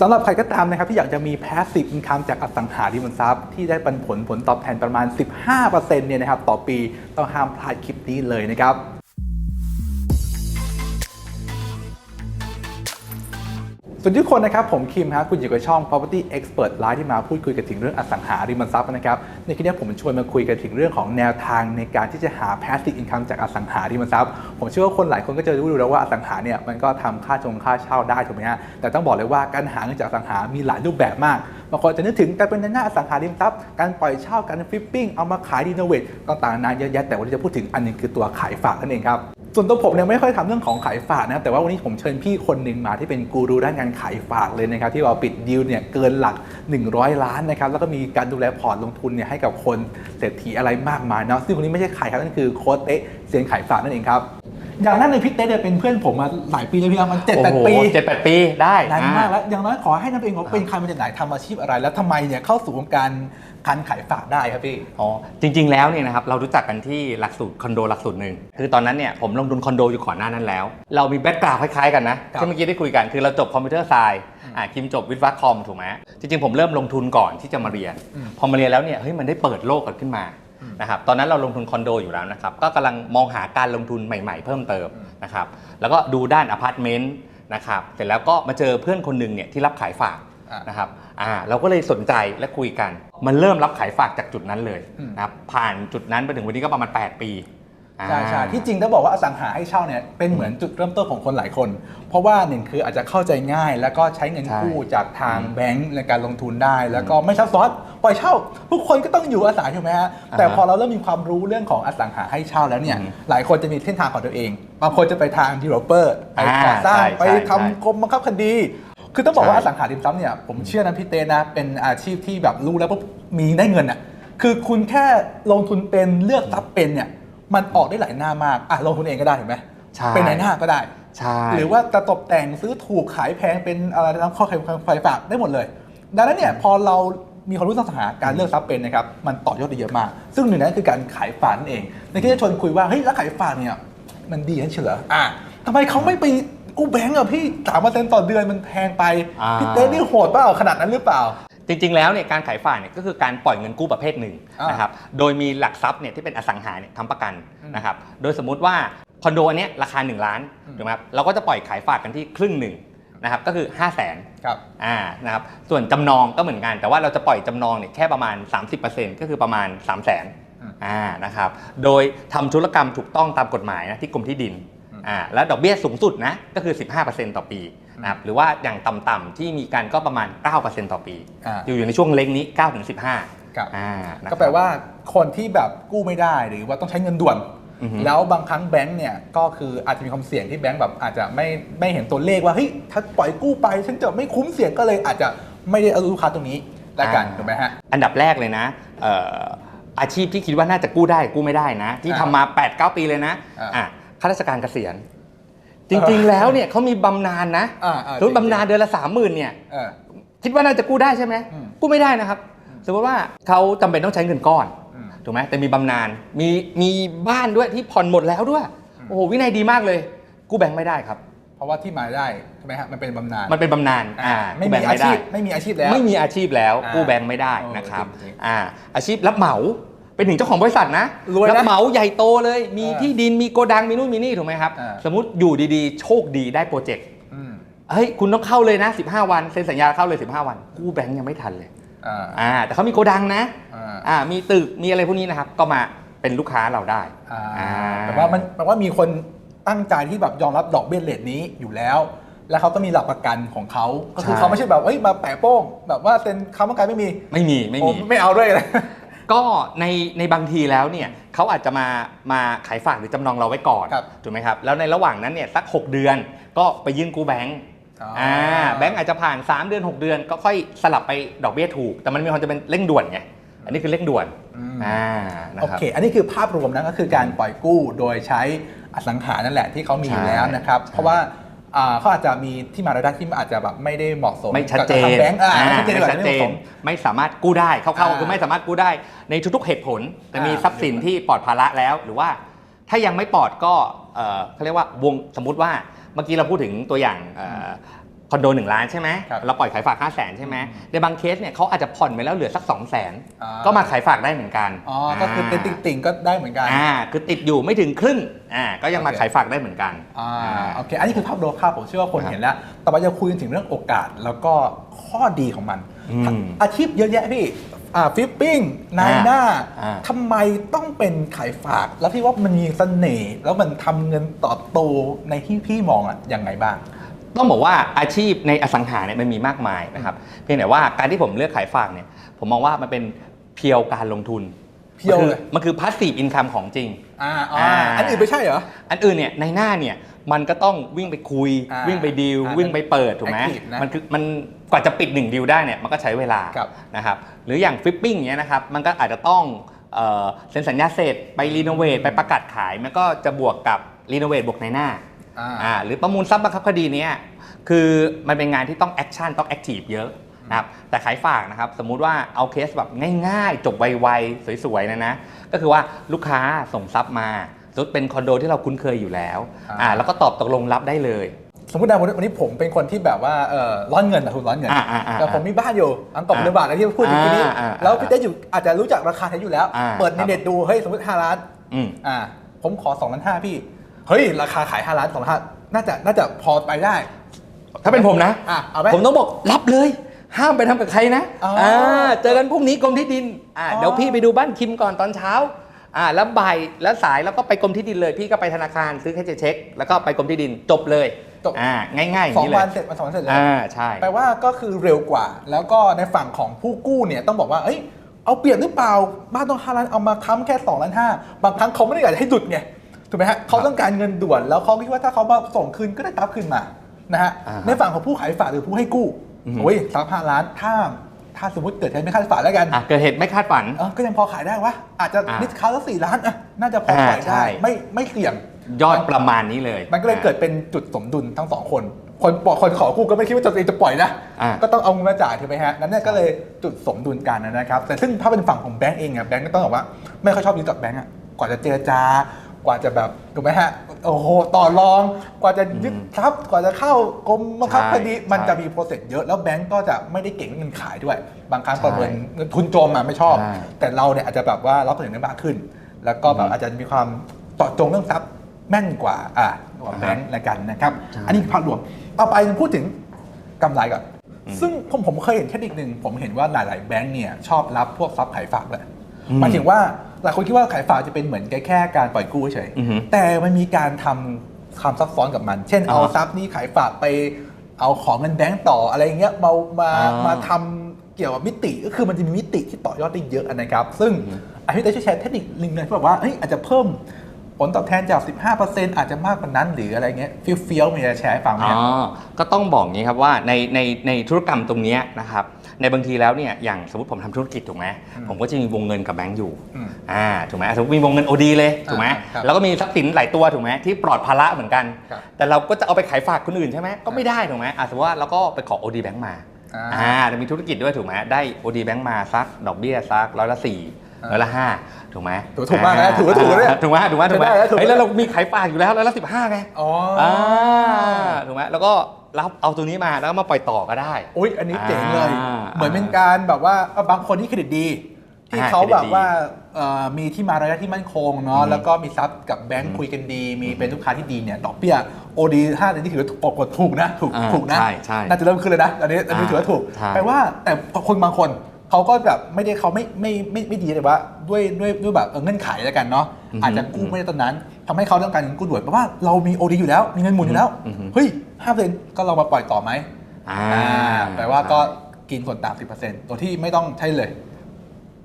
สำหรับใครก็ตามนะครับที่อยากจะมี passive income จากอสังหาริมทรัพย์ ที่ได้ปันผลผลตอบแทนประมาณ 15%เนี่ยนะครับต่อปีต้องห้ามพลาดคลิปนี้เลยนะครับ สวัสดีทุกคนนะครับ ผมคิมครับคุณอยู่กับช่อง property expert live ที่มาพูดคุยกันถึงเรื่องอสังหาริมทรัพย์นะครับ ในคลิปนี้ผมชวนมาคุยกันถึงเรื่องของแนวทางในการที่จะหา passive income จากอสังหาริมทรัพย์ ผมเชื่อว่าคนหลายคนก็จะรู้อยู่แล้วว่าอสังหาเนี่ยมันก็ทำค่าจงค่าเช่าได้ถูกไหมฮะแต่ต้องบอกเลยว่าการหาเงินจากอสังหามีหลายรูปแบบมากบางคนจะนึกถึงการเป็นในหน้าอสังหาริมทรัพย์การปล่อยเช่าการฟลิปปิ้งเอามาขายรีโนเวทต่างๆนานาเยอะแยะแต่วันนี้จะพูดถึงอันหนึงคือตัวขายฝากนั่นเองครับ ส่วนตัวผมเนี่ยไม่ค่อยทำเรื่องของขายฝากนะครับแต่ว่าวันนี้ผมเชิญพี่คนหนึ่งมาที่เป็นกูรูด้านการขายฝากเลยนะครับที่เราปิดดีลเนี่ยเกินหลัก 100 ล้านนะครับแล้วก็มีการดูแลพอร์ตลงทุนเนี่ยให้กับคนเศรษฐีอะไรมากมายเนาะซึ่งคนนี้ไม่ใช่ใครครับนั่นคือโค้ดเต๊ะเซียนขายฝากนั่นเองครับ อย่างนั้นเลยพี่เต๊ะเนี่ยเป็นเพื่อนผมมาหลายปีแล้วพี่เอามันเจ็ดแปดปีเจ็ดแปดปีได้นานมากอ่แล้วอย่างน้อยขอให้นับเองว่าเป็นใครมาจากไหนทำอาชีพอะไร แล้วทำไมเนี่ยเข้าสู่วงการการขายฝากได้ครับพี่อ๋อจริง ๆ แล้วเนี่ยนะครับเรารู้จักกันที่หลักสูตรคอนโดหลักสูตรหนึ่งคือตอนนั้นเนี่ยผมลงทุนคอนโดอยู่ก่อนหน้านั้นแล้ว เรามีแบ็กกราวด์คล้ายๆกันนะครับที่เมื่อกี้ได้คุยกันคือเราจบคอมพิวเตอร์ไซน์อ่าคิมจบวิศวะคอมถูกไหมจริงๆผมเริ่มลงทุนก่อนที่จะมาเรียนอืมพอมาเรียนแล้วเนี่ยเฮ้ยมันได้เปิดโลกกันขึ้นมาอืม นะครับตอนนั้นเราลงทุนคอนโดอยู่แล้วนะครับก็กำลังมองหาการลงทุนใหม่ ๆ เพิ่มเติมอืมนะครับแล้วก็ดูด้านอพาร์ตเมนต์นะครับเสร็จแล้วก็มาเจอเพื่อนคนหนึ่งเนี่ยที่รับขายฝากอะนะครับอ่าเราก็เลยสนใจและคุยกัน มันเริ่มรับขายฝากจากจุดนั้นเลยอืมนะครับผ่านจุดนั้นไปถึงวันนี้ก็ประมาณ 8 ปี ใช่ใช่อ่าที่จริงต้องบอกว่าอสังหาให้เช่าเนี่ยเป็นเหมือนจุดเริ่มต้นของคนหลายคน เพราะว่าหนึ่งคืออาจจะเข้าใจง่าย แล้วก็ใช้เงินใช่กู้จากทางแบงก์ในการลงทุนได้ แล้วก็ไม่ซับซ้อนปล่อยเช่าทุกคนก็ต้องอยู่อาศัยถูกไหมฮะแต่พอเราเริ่มมีความรู้เรื่องของอสังหาให้เช่าแล้วเนี่ยอืมหลายคนจะมีเส้นทางของตัวเองบางคนจะไปทาง developer ไปก่อสร้างอ่าใช่ไปใช่ทำกรมบังคับคดีคือต้องบอกว่าอใช่สังหาริมทรัพย์เนี่ยผมเชื่อนะพี่เต้นะเป็นอาชีพที่แบบรู้แล้วปุ๊บมีได้เงินอะคือคุณแค่ลงทุนเป็นเลือกทรัพย์เป็นเนี่ย มันออกได้หลายหน้ามากอะลงทุนเองก็ได้เห็นไหมใช่เป็นในหน้าก็ได้ ใช่ หรือว่าจะตกแต่งซื้อถูกขายแพงเป็นอะไรนะข้อไฟฝากได้หมดเลย ดังนั้นเนี่ยพอเรามีความรู้ทางสหาการเลือกทรัพย์เป็นนะครับมันต่อยอดได้เยอะมาก ซึ่งหนึ่งในนั้นคือการขายฝากนั่นเองในที่จะชวนคุยว่าเฮ้ยแล้วขายฝากเนี่ยมันดีนั่นเฉลออะทำไมเขาไม่ไปกู้แบงก์อะพี่สามเปอร์เซ็นต์ต่อเดือนมันแพงไปอ่าพี่เต้นี่โหดเปล่าขนาดนั้นหรือเปล่า จริงๆ แล้วเนี่ยการขายฝากเนี่ยก็คือการปล่อยเงินกู้ประเภทหนึ่งอ่านนะครับโดยมีหลักทรัพย์เนี่ยที่เป็นอสังหาเนี่ยทำประกันอืมนะครับโดยสมมุติว่าคอนโดอันเนี้ยราคา 1 ล้านอืม ถูกไหมครับเราก็จะปล่อยขายฝากกันที่ครึ่งหนึ่งนะครับก็คือ 5 0 0 0 0น ครับ อ่านะครับส่วนจำนองก็เหมือนกัน แต่ว่าเราจะปล่อยจำนองเนี่ยแค่ประมาณ 30%ก็คือประมาณ 3 0 0 0 0นอืม อ่านะครับโดยทำธุรกรรมถูกต้องตามกฎหมายนะที่กรมที่ดิน อืมอ่าแล้วดอกเบี้ยสูงสุดนะก็คือ 15%ต่อปีนะครับหรือว่าอย่างต่ำๆที่มีกันก็ประมาณ 9%ต่อปี อ่า อยู่อยู่ในช่วงเล็งนี้9-15ถึง15ครับ อ่านะครับ ก็แปลว่าคนที่แบบกู้ไม่ได้หรือว่าต้องใช้เงินด่วน อือฮึแล้วบางครั้งแบงก์เนี่ยก็คืออาจจะมีความเสี่ยงที่แบงก์แบบอาจจะไม่ไม่เห็นตัวเลขว่าเฮ้ยถ้าปล่อยกู้ไปฉันจะไม่คุ้มเสี่ยงก็เลยอาจจะไม่ได้เอาลูกค้าตรงนี้ละกันถูกไหมฮะ อันดับแรกเลยนะเอ่ออาชีพที่คิดว่าน่าจะกู้ได้กู้ไม่ได้นะ ที่อ่าทำมา8-9ปีเลยนะอ่า อะ ข้าราชการเกษียณ จริง ๆ แล้วเนี่ยเขามีบำนาญนะอ่าอ่าสมมติบำนาญเดือนละสามหมื่นเนี่ย เออ คิดว่าน่าจะกู้ได้ใช่ไหมอืมกู้ไม่ได้นะครับ สมมติว่าเขาจำเป็นต้องใช้เงินก้อนอืมถูกไหมแต่มีบำนาญมีมีบ้านด้วยที่ผ่อนหมดแล้วด้วย อืม โอ้โหวินัยดีมากเลย กู้แบงค์ไม่ได้ครับ เพราะว่าที่มาได้ใช่ไหมฮะมันเป็นบำนาญมันเป็นบำนาญอ่าอ่าไม่กู้แบมีงค์อาไม่ได้ชีพไม่มีอาชีพแล้ว ไม่มีอาชีพแล้ว อ่ากู้แบงค์ไม่ได้โอ้นะครับจริงอ่าอาชีพรับเหมา เป็นถึงเจ้าของบริษัทนะรวยนะรับเหมาใหญ่โตเลย มีอ่าที่ดินมีโกดังมีนู่นมีนี่ถูกไหมครับอ่าสมมติอยู่ดีๆ โชคดีได้โปรเจกต์อืมเฮ้ยคุณต้องเข้าเลยนะ 15 วันเซ็นสัญญาเข้าเลย 15 วันกู้แบงค์ยังไม่ทันเลยอ่าอ่าแต่เขามีโกดังนะอ่าอ่ามีตึกมีอะไรพวกนี้นะครับ ก็มาเป็นลูกค้าเราได้ อ่าอ่า แต่ว่ามันแปลว่ามีคนตั้งใจที่แบบยอมรับดอกเบี้ยเลทนี้อยู่แล้ว แล้วเขาก็มีหลักประกันของเขาก็คือเขาไม่ใช่แบบเอ้ยมาแปะโป้ง แบบว่าเซ็นคำประกันไม่มีไม่มีไม่ผมีมไม่เอาด้วยเลย ก็ในในบางทีแล้วเนี่ยเขาอาจจะมามาขายฝากหรือจำนองเราไว้ก่อนครับถูกไหมครับแล้วในระหว่างนั้นเนี่ยสัก 6 เดือนก็ไปยื่นกู้แบงก์อ๋ออ่อ่าแบงก์อาจจะผ่าน 3 เดือน 6 เดือน ก็ค่อยสลับไปดอกเบี้ยถูก แต่มันมีความจะเป็นเร่งด่วนไงอันนี้คือเร่งด่วนอืมอ่านะโอครับ เค อันนี้คือภาพรวมนะก็คือการปล่อยกู้โดยใช้อสังหานั่นแหละที่เขามีอยู่แล้วนะครับใช่เพราะว่าอ่า เขาอาจจะมีที่มารายได้ที่อาจจะแบบไม่ได้เหมาะสมไม่ชัดเจกับนทางแบงก์อ่าอ่าไม่ชัดเจนไม่ดีกว่าชัดไม่เจเหมาะสนมไม่สามารถกู้ได้เข้าอ่าๆคือไม่สามารถกู้ได้ ในทุกๆเหตุผลแต่มีอ่าทรัพย์สินที่ปลอดภาระแล้ว หรือว่าถ้ายังไม่ปลอดก็เอ่อเขาเรียกว่าวงสมมุติว่าเมื่อกี้เราพูดถึงตัวอย่างเอ่อ คอนโด1ล้านใช่ไหมครับเราปล่อยขายฝาก5 0 0แสนใช่ไหมในบางเคสเนี่ยเขาอาจจะผ่อนไปแล้วเหลือสัก2 0 0แสนอ่า ก็มาขายฝากได้เหมือนกันอ๋อ ก็คือเป็นติ่งๆก็ได้เหมือนกัน อ่าคือติดอยู่ไม่ถึงครึ่งอ่าก็ยังมาโอเค ขายฝากได้เหมือนกัน อ่าอ่าโอเค อันนี้คือภาพรวมภาพผมเชื่อว่าคนครับเห็นแล้ว ต่อไปจะคุยกันถึงเรื่องโอกาสแล้วก็ข้อดีของมัน อืมอาชีพเยอะแยะพี่อ่าฟิปปิ้งนายอ่าหน้าอ่า ทำไมต้องเป็นขายฝาก แล้วพี่ว่ามันมีเสน่ห์แล้วมันทำเงินต่อโตในที่พี่มองอะยังไงบ้าง ต้องบอกว่าอาชีพในอสังหาเนี่ยมันมีมากมายนะครับเพียงแต่ว่าการที่ผมเลือกขายฝากเนี่ยผมมองว่ามันเป็นเพียวการลงทุนเพียวมันคือเลย มันคือพาสซีฟอินคัมของจริงอ่าอ่าอันอื่นไม่ใช่เหรอ อันอื่นเนี่ยในหน้าเนี่ยมันก็ต้องวิ่งไปคุยอ่าวิ่งไปดีลอ่าวิ่งไปเปิดถูกไหม active นะมันคือมันกว่าจะปิดหนึ่งดีลได้เนี่ยมันก็ใช้เวลาครับนะครับหรืออย่างฟลิปปิ้งเนี้ยนะครับมันก็อาจจะต้องเอ่อเซ็นสัญญาเสร็จไปรีโนเวทไปประกาศขายมันก็จะบวกกับรีโนเวทบวกในหน้า อ่าอ่าหรือประมูลทรัพย์บังคับคดีเนี้ยคือมันเป็นงานที่ต้องแอคชั่นต้องแอคทีฟเยอะนะครับแต่ขายฝากนะครับสมมุติว่าเอาเคสแบบง่ายๆ จบไวๆสวยๆนะนะก็คือว่าลูกค้าส่งทรัพย์มาสมมุติเป็นคอนโดที่เราคุ้นเคยอยู่แล้วอ่าอ่าแล้วก็ตอบตกลงรับได้เลยสมมตินะวันนี้วันนี้ผมเป็นคนที่แบบว่าเออร้อนเงินนะคุณร้อนเงินอ่าอ่าอ่าแต่ผมมีบ้านอยู่อังกฤษเรือบาทอะไรที่พูดถึงที่นี่อ่าอ่าอ่าแล้วพี่เต้อยู่อาจจะรู้จักราคาแท้อยู่แล้วอ่าเปิดในครับเน็ตดูเฮ้ยสมมติ5ล้านอืมอ่าผมขอ2ล้านห้าพี่ เฮ้ย ราคาขาย5ล้าน2ล้านห้าน่าจะน่าจะพอไปได้ ถ้าเป็นผมนะ อะเอาไหมผมต้องบอกรับเลย ห้ามไปทำกับใครนะอ๋ออ่าเจอกันพรุ่งนี้กรมที่ดินอ่าอ๋อ เดี๋ยวพี่ไปดูบ้านคิมก่อนตอนเช้าอ่าแล้วบ่ายแล้วสายแล้วก็ไปกรมที่ดินเลย พี่ก็ไปธนาคารซื้อแค่เช็ค แล้วก็ไปกรมที่ดินจบเลยจบ อ่าง่ายๆอย่างสองนี้เลวัยนเสร็จมาสองวันเสร็จเลย อ่าใช่ แปลว่าก็คือเร็วกว่า แล้วก็ในฝั่งของผู้กู้เนี่ยต้องบอกว่า เอ้ย เอาเปรียบหรือเปล่า บ้านต้อง5ล้านเอามาค้ำแค่2ล้านห้าบางครั้งเขาไม่ได้อยากให้ดุดไง ถูกไหมฮะเขาต้องการเงินด่วนแล้วเขาคิดว่าถ้าเขามาส่งคืนก็ได้ทรัพย์คืนมานะฮะอ่าฮะในฝั่งของผู้ขายฝากหรือผู้ให้กู้อือฮึโอ้ยทรัพย์ห้าล้านถ้าถ้าสมมติเกิดใช้ไม่คาดฝันแล้วกันอะเกิดเหตุไม่คาดฝันเออก็ยังพอขายได้วะอาจจะอ่านิดคาแล้วสี่ล้านอะน่าจะพอปล่อยอ่าใช่ได้ไม่ไม่เสี่ยงยอดประมาณนี้เลย มันก็เลยเกิดเป็นจุดสมดุลทั้งสองคน คนปล่อยคนขอกู้ก็ไม่คิดว่าตัวเองจะปล่อยนะอ่าก็ต้องเอาเงินมาจ่ายถูกไหมฮะ นั้นเนี่ยก็เลยจุดสมดุลกันนะครับ แต่ซึ่งถ้าเป็นฝั่งของแบงก์เองอะแบงก์ก็ต้องบอกว่า ไม่ค่อยชอบยึดกับแบงก์อะกว่าจะเจรจาก ว่าจะแบบถูกไหมฮะโอ้โหต่อรองกว่าจะยึดทรัพย์กว่าจะเข้ากรมบังคับใช่คดีมันใช่จะมีโปรเซสเยอะแล้วแบงก์ก็จะไม่ได้เก่งเงินขายด้วย บางครั้งใช่ประเมินทุนโจมอะไม่ชอบใช่แต่เราเนี่ยอาจจะแบบว่ารับผลได้มากขึ้น แล้วก็แบบอืมอาจจะมีความเจาะจงเรื่องทรัพย์แม่นกว่าอ่ากว่าแบงก์ละกันนะครับใช่อันนี้ภาพรวมต่อไปพูดถึงกำไรก่อนอืมซึ่งผมผมเคยเห็นเทคนิคหนึ่งผมเห็นว่าหลาย ๆ แบงก์เนี่ยชอบรับพวกทรัพย์ขายฝากเลยอืมหมายถึงว่า หลายคนคิดว่าขายฝากจะเป็นเหมือนแค่การปล่อยกู้เฉยอือฮึแต่มันมีการทำความซับซ้อนกับมัน เช่นเอาอ่าทรัพย์นี้ขายฝากไปเอาของเงินแบงก์ต่ออะไรอย่างเงี้ยมามาอ่าม มาทำเกี่ยวกับมิติก็คือมันจะมีมิติที่ต่อยอดได้เยอะนะครับ ซึ่งอาทิตย์จะแชร์เทคนิคหนึ่งเลยที่บอกว่าเฮ้ยอาจจะเพิ่มผลตอบแทนจาก 15%อาจจะมากกว่านั้นหรืออะไรเงี้ยฟิลฟิลมีจะแชร์ให้ฟังไหมอ๋ฮะอก็ต้องบอกงี้ครับว่าในในในธุรกรรมตรงเนี้ยนะครับ ในบางทีแล้วเนี่ยอย่างสมมติผมทำธุรกิจถูกไหมอืมผมก็จะมีวงเงินกับแบงก์อยู่อืมอ่าถูกไหมสมมติมีวงเงิน OD เลยถูกไหมอ่าครับแล้วก็มีทรัพย์สินหลายตัวถูกไหมที่ปลอดภาระเหมือนกันครับแต่เราก็จะเอาไปขายฝากคนอื่นใช่ไหมก็ไม่ได้ถูกไหมอะสมมติว่าเราก็ไปขอ OD Bank มาอ่าอ่าจะมีธุรกิจด้วยถูกไหมได้ OD Bank มาสักดอกเบี้ยสักร้อยละสี่อ่าร้อยละห้าถูกไหมถูกถูกมากนะถูกก็ถูกนะเนี่ยอ่าถูกไหมถูกไหมถูกไหมได้แล้วถูกเฮ้ยแล้วเรามีขายฝากอยู่แล้วร้อยละสิบห้าไงอ๋อออ่าถูกไหมแล้วก็ รับเอาตัวนี้มาแล้วก็มาปล่อยต่อก็ได้ อุ้ยอันนี้เจ๋งเลย อ่าเหมือนเป็นการแบบว่าเอ่อบางคนที่เครดิตดี ที่อ่าเขาเครดิตแบบดีว่าเอ่อมีที่มาระยะที่มั่นคงเนาะอืมแล้วก็มีทรัพย์กับแบงก์คุยกันดี มีเป็นลูกค้าที่ดีเนี่ยดอกเบี้ยโอดีห้าเดือนที่ถือว่าถูกกดถูกนะถูกอ่าถูกนะใช่ใช่น่าจะเริ่มขึ้นเลยนะอันนี้อันนี้อ่าถือว่าถูกใช่ แปลว่าแต่คนบางคนเขาก็แบบไม่ได้เขาไม่ไม่ไม่ไม่ดีเลยว่าด้วยด้วยด้วยแบบเออเงื่อนไขแล้วกันเนาะอือฮึอาจจะกู้ไม่ได้ตอนนั้น ทำให้เขาต้องการเงินกู้ด่วนเพราะว่าเรามีโอดีอยู่แล้ว มีเงินหมุนอยู่แล้วอือฮึเฮ้ยห้าเดือนก็เรามาปล่อยต่อไหมอ่าอ่าแปลว่าก็กินส่วนต่าง10%โดยที่ไม่ต้องใช้เลย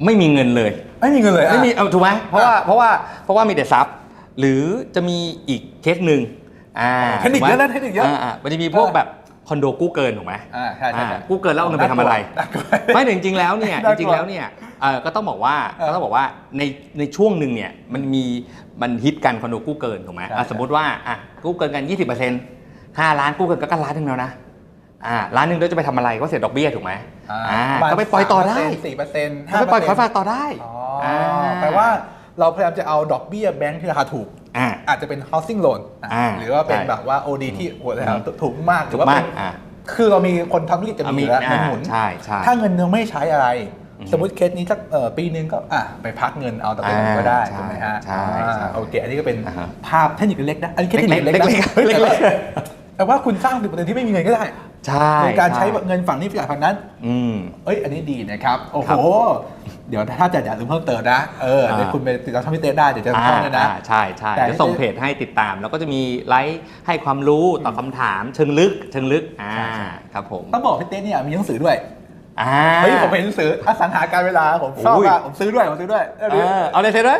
ไม่มีเงินเลย ไม่มีเงินเลยไม่มีอะเอาถูกไหมเพราะว่าอะเพราะว่าเพราะว่ามีแต่ทรัพย์ หรือจะมีอีกเคสหนึ่งอ่าเทคนิคเยอะนะเทคนิคเยอะาามันจะมีพวกแบบคอนโดกู้เกินถูกไหมอ่าใช่ใช่ใช่อ่ากู้เกินแล้วเอาเงินไปทำอะไรน่ากลัวไม่แต่จริงๆแล้วเนี่ยจน่ากลัวริงๆแล้วเนี่ยเอ่อก็ต้องบอกว่าเออก็ต้องบอกว่าในในช่วงหนึ่งเนี่ยมันมี มันฮิตกันคอนโดกู้เกินถูกไหมใช่อะสมมติว่าอะกู้เกินกัน20% 5ล้านกู้เกินก็ล้านหนึ่งแล้วนะอ่าล้านหนึ่งแล้วจะไปทำอะไรก็เสียดอกเบี้ยถูกไหมอ่าก็ไปปล่อยต่อได้สี่เปอร์เซ็นต์ก็ไปปล่อยขายฝากต่อได้อ๋ออาแปลว่าเราพยายามจะเอาดอกเบี้ยแบงค์ที่ราคาถูกอ่าอาจจะเป็น housing loan อะอ่าหรือว่าเป็นใช่แบบว่า OD ที่โอ้โหแล้วถูกมากหถูรืกว่ามาเป็กนอ่าคือเรามีคนทำธุรกิจจะมีอยู่แล้วอ่าเงินหมุนใช่ใช่ถ้าเงินยังไม่ใช้อะไรอืม สมมติเคสนี้สักเอ่อปีนึงก็อะไปพักเงินเอาแต่เป็นอ่าก็ได้ใช่ถูกไหมฮะใช่อ่าใช่โอเคอันนี้ก็เป็นอ่าฮะภาพเทคนิคเล็กๆนะอันนี้แค่เทคนิคเล็เล็กกๆๆนะเล็กๆแต่ว่าเล็กแต่ว่าคุณสร้างสิบเปอร์เซ็นที่ไม่มีเงินก็ได้ใช่ในการใช้ช่เงินฝั่งนี้ฝ่ายฝั่งนั้น อืมเอ้ย อันนี้ดีนะครับ โอ้โหครับเดี๋ยวถ้าจะอยากรู้เพิ่มเติมนะ เออเดี๋ยวอ่าคุณไปติดตามช่องพี่เต้ได้ เดี๋ยวจะเข้าเลยนะอ่าใช่ใช่แต่เดี๋ยวส่งเพจให้ติดตาม แล้วก็จะมีไลฟ์ให้ความรู้ตอบคำถามเชิงลึก เชิงลึก อ่าใช่ใช่ครับผม ต้องบอกพี่เต้เนี่ยมีหนังสือด้วย อ่าเฮ้ยผมเห็นหนังสืออสังหาการเวลาผมชอบโอ้ยมากผมซื้อด้วยผมซื้อด้วยเออเออ เอาเลยเซ็นด้วย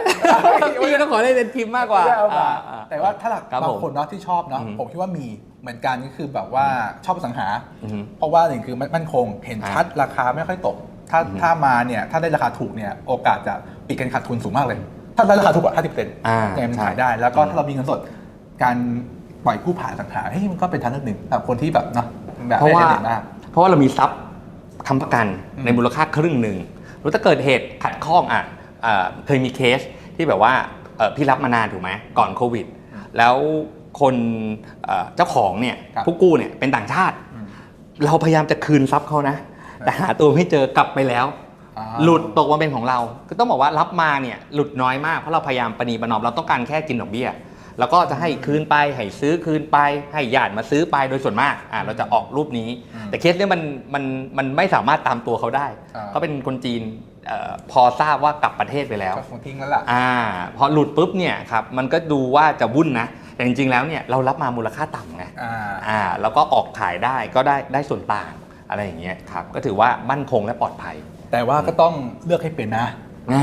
พี่ต้องขอได้เซ็นพิมพ์มากกว่าไม่ได้เอามาอ่แต่ว่าถ้าหลักครับบาผงมคนเนาะที่ชอบเนาะอืมผมคิดว่ามีเหมือนกันก็คือแบบว่าชอบอสังหา อือฮึเพราะว่าหนึ่งคือมันมั่นคงเห็นอ่าชัดราคาไม่ค่อยตก ถ้าอือฮึถ้ามาเนี่ยถ้าได้ราคาถูกเนี่ยโอกาสจะปิดกันขาดทุนสูงมากเลย ถ้าได้ราคาถูกกว่า50%นอ่ายังไงมันใช่ ขายได้ แล้วก็อืมถ้าเรามีเงินสดการปล่อยกู้ผ่านอสังหาเฮ้ยมันก็เป็นทางเลือกหนึ่งสำหรับคนที่แบบเนาะแบบเพราะว่า ไม่ได้เด่นมากเพราะว่าเรามีทรัพย์ ค้ำประกันอืมในมูลค่าครึ่งหนึ่งหรือถ้าเกิดเหตุขัดข้องอะเอ่อเคยมีเคสที่แบบว่าเอ่อพี่รับมานานถูกไหมก่อนโควิด แล้วคนเอ่อเจ้าของเนี่ยครับผู้กู้เนี่ยเป็นต่างชาติอืมเราพยายามจะคืนทรัพย์เขานะ แต่หาตัวไม่เจอกลับไปแล้วอ่าหลุดตกมาเป็นของเรา ก็ต้องบอกว่ารับมาเนี่ยหลุดน้อยมากเพราะเราพยายามประนีประนอมเราต้องการแค่กินดอกเบี้ย แล้วก็จะให้คืนไปให้ซื้อคืนไป ให้ญาติมาซื้อไปโดยส่วนมากอ่าเราจะออกรูปนี้อืมแต่เคสเนี้ยมันมันมันไม่สามารถตามตัวเขาได้อ่า เขาเป็นคนจีนเอ่อพอทราบว่ากลับประเทศไปแล้ว ก็คงทิ้งแล้วล่ะ อ่าพอหลุดปุ๊บเนี่ยครับมันก็ดูว่าจะวุ่นนะแต่จริงๆแล้วเนี่ยเรารับมามูลค่าต่ำไงอ่า อ่าแล้วก็ออกขายได้ก็ได้ได้ส่วนต่างอะไรอย่างเงี้ยครับก็ถือว่ามั่นคงและปลอดภัย แต่ว่าก็ต้องเลือกให้เป็นนะ อ่า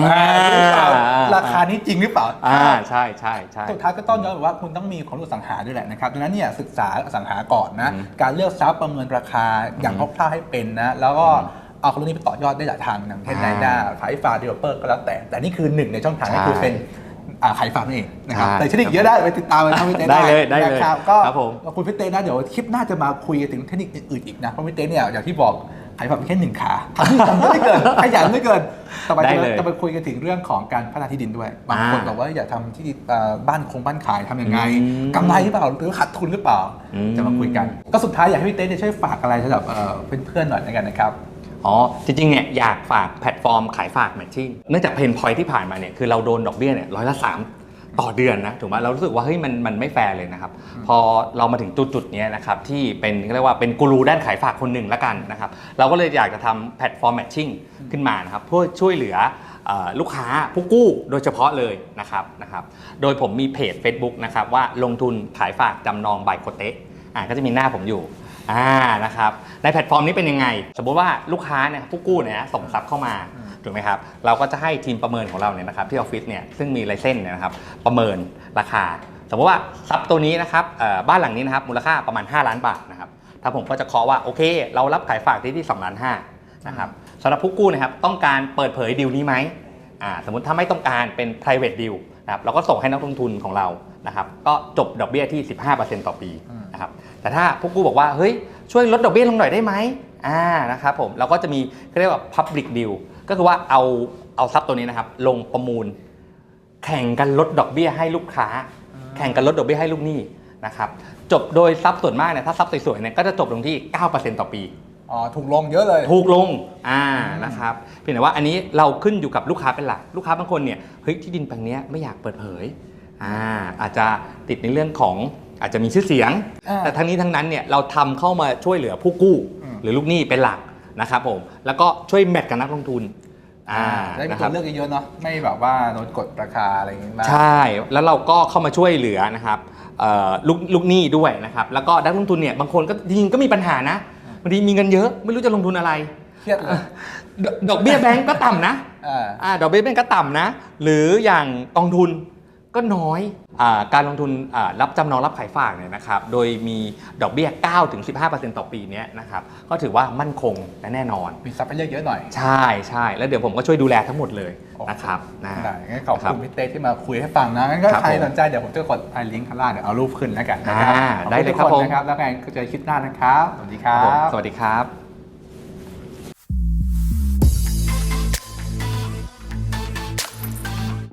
หรือเปล่าราคานี้จริงหรือเปล่า อ่าใช่ใช่ใช่ สุดท้ายก็ต้องย้อนไปว่าคุณต้องมีความรู้อสังหาด้วยแหละนะครับดังนั้นเนี่ยศึกษาอสังหาก่อนนะอืมการเลือกทรัพย์ประเมินราคาอย่างอืมคร่าวๆให้เป็นนะ แล้วก็อืมเอาความรู้นี้ไปต่อยอดได้หลายทางอย่างเช่นอ่าไนด้าขายฝากดีเวลเปอร์ก็แล้วแต่ แต่นี่คือหนึ่งในช่องทางใช่ก็คือเป็นอ่าขายฝากนั่นเองนะครับใช่แต่เทคนิคเยอะได้ไปติดตามไปทางพี่เต้ได้เลยได้เลยนะครับก็ครับผม ขอบคุณพี่เต้นะเดี๋ยวคลิปหน้าจะมาคุยถึงเทคนิคอื่นๆอีกนะเพราะพี่เต้เนี่ยอย่างที่บอก ขายฝากเพียงแค่หนึ่งขาทำที่ทำไม่เกินขยันไม่เกินต่อไปได้จะเลยจะไปคุยกันถึงเรื่องของการพัฒนาที่ดินด้วยบางคนอ่าบอกว่าอยากทำที่ดินเอ่อบ้านคงบ้านขายทำยังไงอืมกำไรหรือเปล่าหรือขาดทุนหรือเปล่า อืม จะมาคุยกัน ก็สุดท้ายอยากให้พี่เต้เนี่ยช่วยฝากอะไรสำหรับเอ่อเพื่อนๆหน่อยในกันนะครับ อ๋อ จริงๆเนี่ยอยากฝากแพลตฟอร์มขายฝากแมทชิ่งเนื่องจากเพนพอยที่ผ่านมาเนี่ยคือเราโดนดอกเบี้ยเนี่ยร้อยละสาม ต่อเดือนนะถูกไหมเรารู้สึกว่าเฮ้ยมันมันไม่แฟร์เลยนะครับพอเรามาถึงจุดจุดๆเนี้ยนะครับที่เป็นเรียกว่าเป็นกูรูด้านขายฝากคนหนึ่งละกันนะครับเราก็เลยอยากจะทำแพลตฟอร์มแมทชิ่งขึ้นมานะครับเพื่อช่วยเหลือเอ่อลูกค้าผู้กู้โดยเฉพาะเลยนะครับนะครับ โดยผมมีเพจ Facebook นะครับว่าลงทุนขายฝากจำนองบายโคเตะอ่าก็จะมีหน้าผมอยู่ อ่านะครับในแพลตฟอร์มนี้เป็นยังไง สมมุติว่าลูกค้าเนี่ยผู้กู้เนี่ยส่งทรัพย์เข้ามาถูกไหมครับเราก็จะให้ทีมประเมินของเราเนี่ยนะครับที่ออฟฟิศเนี่ยซึ่งมีไลเซนส์เนี่ยนะครับประเมินราคา สมมติว่าทรัพย์ตัวนี้นะครับเอ่อบ้านหลังนี้นะครับมูลค่าประมาณ 5 ล้านบาทนะครับถ้าผมก็จะเคาะว่าโอเค เรารับขายฝากที่ที่2ล้าน5นะครับสำหรับผู้กู้นะครับต้องการเปิดเผยดีลนี้ไหมอ่าสมมติถ้าไม่ต้องการเป็น private deal นะครับเราก็ส่งให้นักลงทุนของเรานะครับก็จบดอกเบี้ยที่ 15%ต่อปีอืมนะครับ แต่ถ้าผู้กู้บอกว่าเฮ้ยช่วยลดดอกเบี้ยลงหน่อยได้ไหมอ่านะครับผมเราก็จะมีเขาเรียกว่า public deal ก็คือว่าเอาเอาทรัพย์ตัวนี้นะครับ ลงประมูล แข่งกันลดดอกเบี้ยให้ลูกค้า แข่งกันลดดอกเบี้ยให้ลูกหนี้นะครับจบโดยทรัพย์ส่วนมากเนี่ยถ้าทรัพย์สวยๆเนี่ยก็จะจบลงที่ 9%ต่อปีอ๋อถูกลงเยอะเลย ถูกลงอ่านะครับเพียงแต่ว่าอันนี้เราขึ้นอยู่กับลูกค้าเป็นหลัก ลูกค้าบางคนเนี่ยเฮ้ยที่ดินแปลงเนี้ยไม่อยากเปิดเผยอ่าอาจจะติดในเรื่องของ อาจจะมีชื่อเสียงอ่าแต่ทั้งนี้ทั้งนั้นเนี่ยเราทำเข้ามาช่วยเหลือผู้กู้อืมหรือลูกหนี้เป็นหลักนะครับผมแล้วก็ช่วยแมทกับนักลงทุนอ่าได้มีนะคตัรัวบเลือกเยอะๆเนาะไม่แบบว่าโดนกดราคาอะไรอย่างงี้มากใช่ แล้วเราก็เข้ามาช่วยเหลือนะครับเอ่อลูกลูกหนี้ด้วยนะครับ แล้วก็นักลงทุนเนี่ยบางคนก็จริงๆก็มีปัญหานะบางทีมีเงินเยอะไม่รู้จะลงทุนอะไรเครียดเลยดอกดอกเบี้ยแบงก์ก็ต่ำนะอ่าอ่าดอกเบี้ยแบงก์ก็ต่ำนะ หรืออย่างกองทุน ก็น้อยอาการลงทุนอ่ารับจำนองรับขายฝากเนี่ยนะครับโดยมีดอกเบี้ย 9-15%ต่อปีเนี้ยนะครับก็ถือว่ามั่นคงและแน่นอน มีทรัพย์ให้เลือกเยอะหน่อย ใช่ใช่แล้วเดี๋ยวผมก็ช่วยดูแลทั้งหมดเลยนะครับนะได้งั้นขอบครัคุณบพี่เต้ที่มาคุยให้ฟังนะงั้นก็ครับใครผมสนใจเดี๋ยวผมจะกดไอ้ลิงก์ข้างล่างเดี๋ยวเอารูปขึ้นแล้วกันนะครับอ่าขอบณได้เลยทุกครับนผมนะครับแล้วไงก็เจอคลิปหน้านะครับ สวัสดีครัผมบสวัสดีครับ